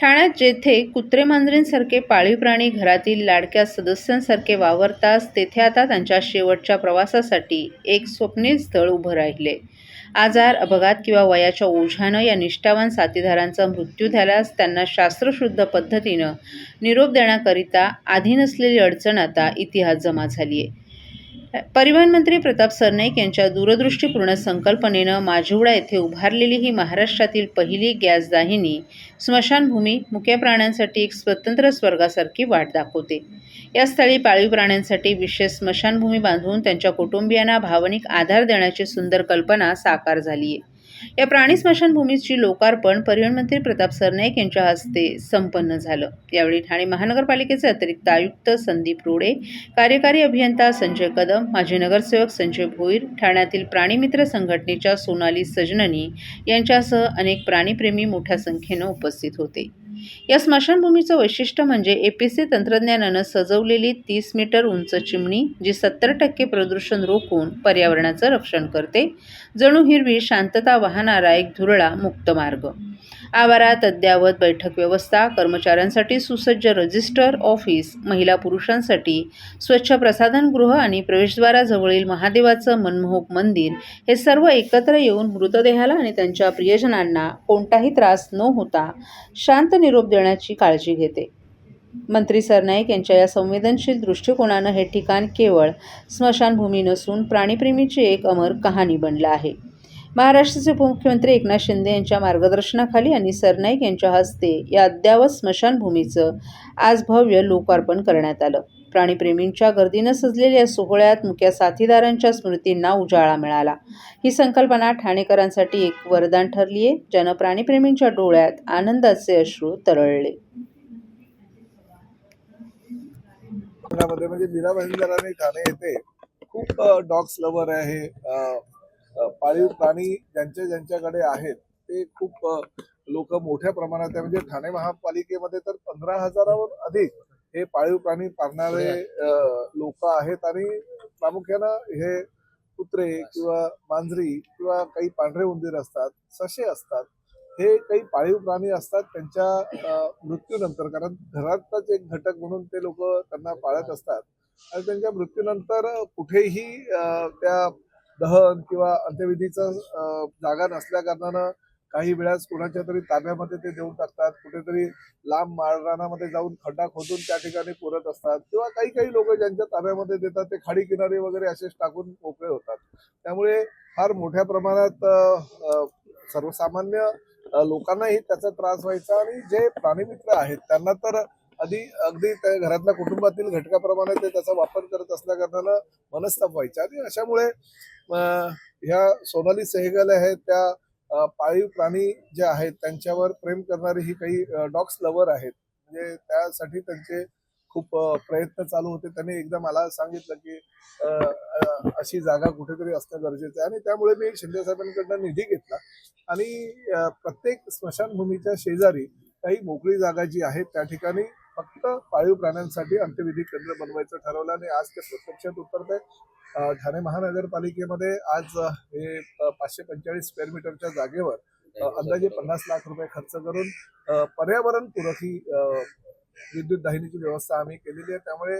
ठाण्यात जेथे कुत्रे मांजरींसारखे पाळीव प्राणी घरातील लाडक्या सदस्यांसारखे वावरतास तेथे आता त्यांच्या शेवटच्या प्रवासासाठी एक स्वप्नील स्थळ उभं राहिले. आजार अपघात किंवा वयाच्या ओझ्यानं या निष्ठावान साथीदारांचा मृत्यू झाल्यास त्यांना शास्त्रशुद्ध पद्धतीनं निरोप देण्याकरिता आधी नसलेली अडचण आता इतिहास जमा झाली आहे परिवहन मंत्री प्रताप सरनाईक यांच्या दूरदृष्टीपूर्ण संकल्पनेनं माझिवडा येथे उभारलेली ही महाराष्ट्रातील पहिली गॅसदाहिनी स्मशानभूमी मुक्या प्राण्यांसाठी एक स्वतंत्र स्वर्गासारखी वाट दाखवते. या स्थळी पाळीव प्राण्यांसाठी विशेष स्मशानभूमी बांधून त्यांच्या कुटुंबियांना भावनिक आधार देण्याची सुंदर कल्पना साकार झाली आहे या प्राणी स्मशानभूमीची लोकार्पण परिवहन मंत्री प्रताप सरनाईक यांच्या हस्ते संपन्न झालं. यावेळी ठाणे महानगरपालिकेचे अतिरिक्त आयुक्त संदीप रोडे कार्यकारी अभियंता संजय कदम माजी नगरसेवक संजय भोईर ठाण्यातील प्राणीमित्र संघटनेच्या सोनाली सजननी यांच्यासह अनेक प्राणीप्रेमी मोठ्या संख्येनं उपस्थित होते. या स्मशानभूमीचं वैशिष्ट्य म्हणजे एपीसी तंत्रज्ञानानं सजवलेली तीस मीटर उंच चिमणी जी सत्तर टक्के प्रदूषण रोखून पर्यावरणाचं रक्षण करते. जणू हिरवी शांतता वाहणारा एक धुरळा मुक्त मार्ग. आवारात अद्ययावत बैठक व्यवस्था कर्मचाऱ्यांसाठी सुसज्ज रजिस्टर ऑफिस महिला पुरुषांसाठी स्वच्छ प्रसाधनगृह आणि प्रवेशद्वाराजवळील महादेवाचं मनमोहक मंदिर हे सर्व एकत्र येऊन मृतदेहाला आणि त्यांच्या प्रियजनांना कोणताही त्रास न होता शांत निरोप देण्याची काळजी घेते. मंत्री सरनाईक यांच्या या संवेदनशील दृष्टिकोनानं हे ठिकाण केवळ स्मशानभूमी नसून प्राणीप्रेमीची एक अमर कहाणी बनलं आहे. महाराष्ट्राचे उपमुख्यमंत्री एकनाथ शिंदे यांच्या मार्गदर्शनाखाली आणि सरनाईक यांच्या हस्ते या अद्ययावत स्मशानभूमीचं आज भव्य लोकार्पण करण्यात आलं. प्राणीप्रेमींच्या गर्दीनं सजलेल्या या सोहळ्यात मुख्या साथीदारांच्या स्मृतींना उजाळा मिळाला. ही संकल्पना ठाणेकरांसाठी एक वरदान ठरली आहे ज्यानं प्राणीप्रेमींच्या डोळ्यात आनंदाचे अश्रू तरळले. म्हणजे मीरा ठाणे खूप डॉग्स लवर आहे. पाळीव प्राणी ज्यांच्या ज्यांच्याकडे आहेत ते खूप लोक मोठ्या प्रमाणात आहे. म्हणजे ठाणे महापालिकेमध्ये तर पंधरा हजारावर अधिक हे पाळीव प्राणी पाळणारे लोक आहेत. आणि प्रामुख्यानं हे कुत्रे किंवा मांजरी किंवा काही पांढरे उंदीर असतात ससे असतात हे काही पाळीव प्राणी असतात त्यांच्या मृत्यूनंतर. कारण घरातच एक घटक म्हणून ते लोक त्यांना पाळत असतात. आणि त्यांच्या मृत्यूनंतर कुठेही त्या दहन किंवा अंत्यविधीचा जागा नसल्या कारणानं काही वेळास कोणाच्या तरी ताब्यामध्ये ते देऊन टाकतात. कुठेतरी लांब माळरानामध्ये जाऊन खड्डा खोदून त्या ठिकाणी पुरत असतात. किंवा काही काही लोक ज्यांच्या ताब्यामध्ये देतात ते खाडी किनारे वगैरे असेच टाकून मोकळे होतात. त्यामुळे फार मोठ्या प्रमाणात सर्वसामान्य लोकांनाही त्याचा त्रास व्हायचा. आणि जे प्राणीमित्र आहेत त्यांना तर आधी अगदी त्या घरातल्या कुटुंबातील घटकाप्रमाणे ते त्याचा वापर करत असल्याकारणानं मनस्ताप व्हायचा. आणि अशामुळे ह्या सोनाली सेहगल आहेत त्या पाळीव प्राणी जे आहेत त्यांच्यावर प्रेम करणारी ही काही डॉग्स लवर आहेत. म्हणजे त्यासाठी त्यांचे खूप प्रयत्न चालू होते. त्यांनी एकदा मला सांगितलं की अशी जागा कुठेतरी असणं गरजेचं आहे. आणि त्यामुळे मी शिंदे साहेबांकडनं निधी घेतला. आणि प्रत्येक स्मशानभूमीच्या शेजारी काही मोकळी जागा जी आहे त्या ठिकाणी फक्त पाळीव प्राण्यांसाठी अंत्यविधी केंद्र बनवायचं ठरवलं आणि आज ते प्रत्यक्षात उतरत आहे ठाणे महानगरपालिकेमध्ये आज हे पाचशे पंचेचाळीस स्क्वेअर मीटरच्या जागेवर अंदाजे पन्नास लाख रुपये खर्च करून पर्यावरणपूरक ही विद्युत दाहिनीची व्यवस्था आम्ही केलेली आहे. त्यामुळे